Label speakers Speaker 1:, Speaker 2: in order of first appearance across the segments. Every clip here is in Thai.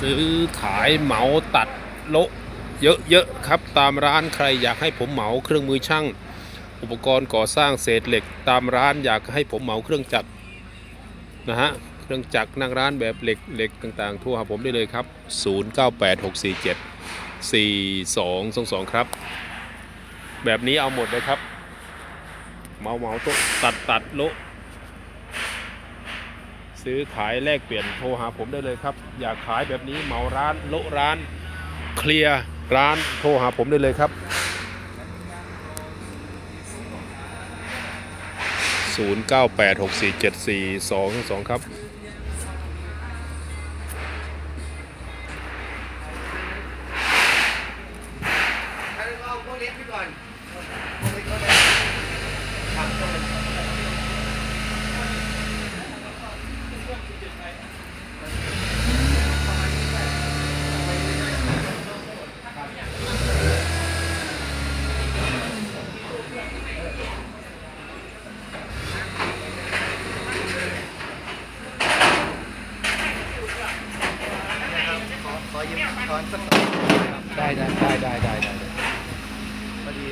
Speaker 1: ซื้อขายเหมาตัดโละเยอะๆครับ ตามร้านใครอยากให้ผมเหมาเครื่องมือช่าง อุปกรณ์ก่อสร้างเศษเหล็ก ตามร้านอยากให้ผมเหมาเครื่องจักรนะฮะเครื่องจักรนั่งร้านแบบเหล็กเหล็กต่างๆโทั่วหาผมได้เลยครับ 098647 4222 ครับ แบบนี้เอาหมดเลยครับเหมาเหมาตัดตัดโละ ซื้อขายแลกเปลี่ยนโทรหาผมได้เลยครับ อยากขายแบบนี้เหมาร้านโละร้าน เคลียร์ร้านโทรหาผมได้เลยครับ 0986474222 ครับ
Speaker 2: เอาพวกเล็กไปก่อนพวกเล็กก็ได้ทำต้น ขอข อยืมช้อนสัก
Speaker 1: ได้ได้ได้ได้ได้ได้
Speaker 2: พอดี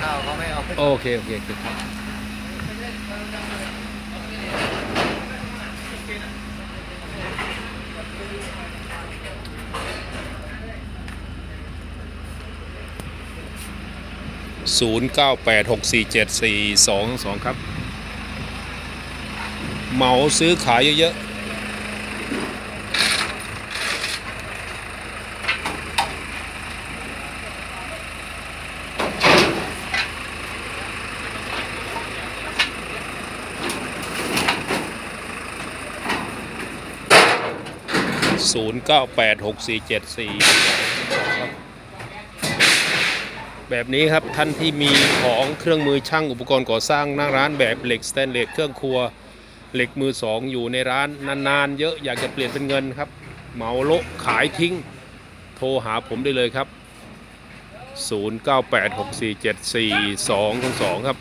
Speaker 2: ข้าวเขาไม่เอา
Speaker 1: โอเค โอเคโอเคครับศูนย์เก้าแปดหกสี่เจ็ดสี่สองสองครับ เหมาซื้อขายเยอะๆ ศูนย์เก้าแปดหกสี่เจ็ดสี่แบบนี้ครับท่านที่มีของเครื่องมือช่างอุปกรณ์ก่อสร้างหน้าร้านแบบเหล็กสแตนเลสเครื่องครัวเหล็กมือสองอยู่ในร้านนานๆ เยอะอยากจะเปลี่ยนเป็นเงินครับ เหมาโละขายทิ้ง โทรหาผมได้เลยครับ 0986474222 ครับ